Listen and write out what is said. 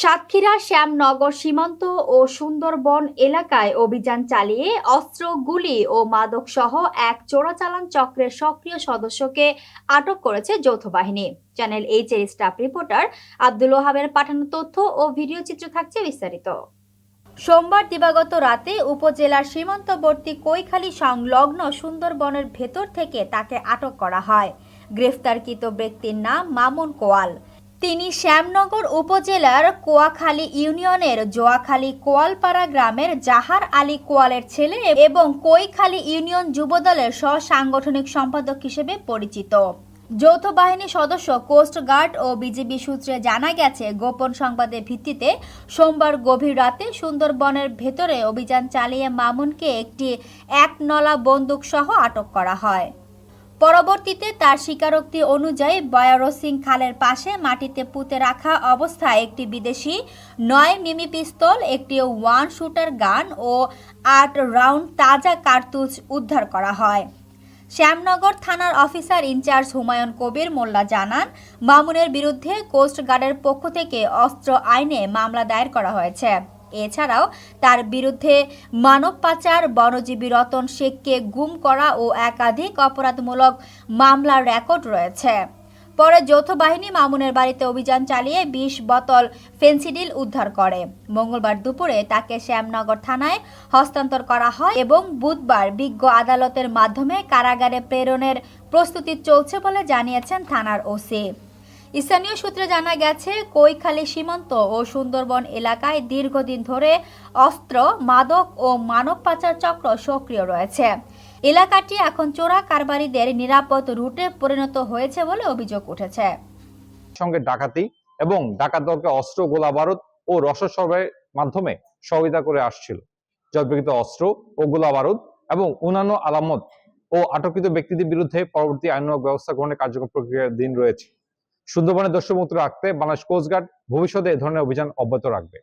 সাতক্ষীরা, শ্যামনগর সীমান্ত ও সুন্দরবন এলাকায় অভিযান চালিয়ে অস্ত্র, গুলি ও মাদক সহ এক চোরাচালান চক্রের সক্রিয় সদস্যকে আটক করেছে যৌথ বাহিনী। চ্যানেল এইচ এর স্টাফ রিপোর্টার আব্দুল ওহাবের পাঠানো তথ্য ও ভিডিও চিত্র থাকছে বিস্তারিত। সোমবার দিবাগত রাতে উপজেলার সীমান্তবর্তী কৈখালী সংলগ্ন সুন্দরবনের ভেতর থেকে তাকে আটক করা হয়। গ্রেফতারকৃত ব্যক্তির নাম মামুন কোয়াল। তিনি শ্যামনগর উপজেলার কোয়াখালী ইউনিয়নের জোয়াখালী কোয়ালপাড়া গ্রামের জাহার আলী কোয়ালের ছেলে এবং কৈখালী ইউনিয়ন যুবদলের সহ সাংগঠনিক সম্পাদক হিসেবে পরিচিত। যৌথ বাহিনীর সদস্য, কোস্ট গার্ড ও বিজিবি সূত্রে জানা গেছে, গোপন সংবাদের ভিত্তিতে সোমবার গভীর রাতে সুন্দরবনের ভেতরে অভিযান চালিয়ে মামুনকে একটি এক নলা বন্দুক সহ আটক করা হয়। পরবর্তীতে তার স্বীকারোক্তি অনুযায়ী বয়ারসিং খালের পাশে মাটিতে পুঁতে রাখা অবস্থায় একটি বিদেশি নয় মিমি পিস্তল, একটি ওয়ান শুটার গান ও আট রাউন্ড তাজা কার্তুজ উদ্ধার করা হয়। শ্যামনগর থানার officer in charge Humayun Kabir Molla জানান, মামুনের বিরুদ্ধে কোস্ট গার্ডের পক্ষ থেকে অস্ত্র আইনে মামলা দায়ের করা হয়েছে। এছাড়াও তার বিরুদ্ধে মানব পাচার, বনজীবী রতন শেখকে গুম করা ও একাধিক অপরাধমূলক মামলার রেকর্ড রয়েছে। পরে যৌথ বাহিনী মামুনের বাড়িতে অভিযান চালিয়ে বিশ বোতল ফেন্সিডিল উদ্ধার করে। মঙ্গলবার দুপুরে তাকে শ্যামনগর থানায় হস্তান্তর করা হয় এবং বুধবার বিজ্ঞ আদালতের মাধ্যমে কারাগারে প্রেরণের প্রস্তুতি চলছে বলে জানিয়েছেন থানার ওসি। স্থানীয় সূত্রে জানা গেছে, কৈখালী সীমান্ত ও সুন্দরবন এলাকায় দীর্ঘদিন ধরে অস্ত্র, মাদক ও মানব পাচার চক্র সক্রিয় রয়েছে। এলাকাটি এখন চোরা কারবারিদের নিরাপদ রুটে পরিণত হয়েছে বলে অভিযোগ উঠেছে। সঙ্গে ডাকাতি এবং ডাকাত দলকে অস্ত্র গোলা বারুদ ও রসদ সরবরাহের মাধ্যমে সহযোগিতা করে আসছিল। জব্দকৃত অস্ত্র ও গোলা বারুদ এবং অন্যান্য আলামত ও আটককৃত ব্যক্তিদের বিরুদ্ধে পরবর্তী আইনগত ব্যবস্থা গ্রহণের কার্যকর প্রক্রিয়ার দিন রয়েছে। সুন্দরবনের দর্শক মুক্ত রাখতে বাংলাদেশ কোস্টগার্ড ভবিষ্যতে এ ধরনের অভিযান অব্যাহত রাখবে।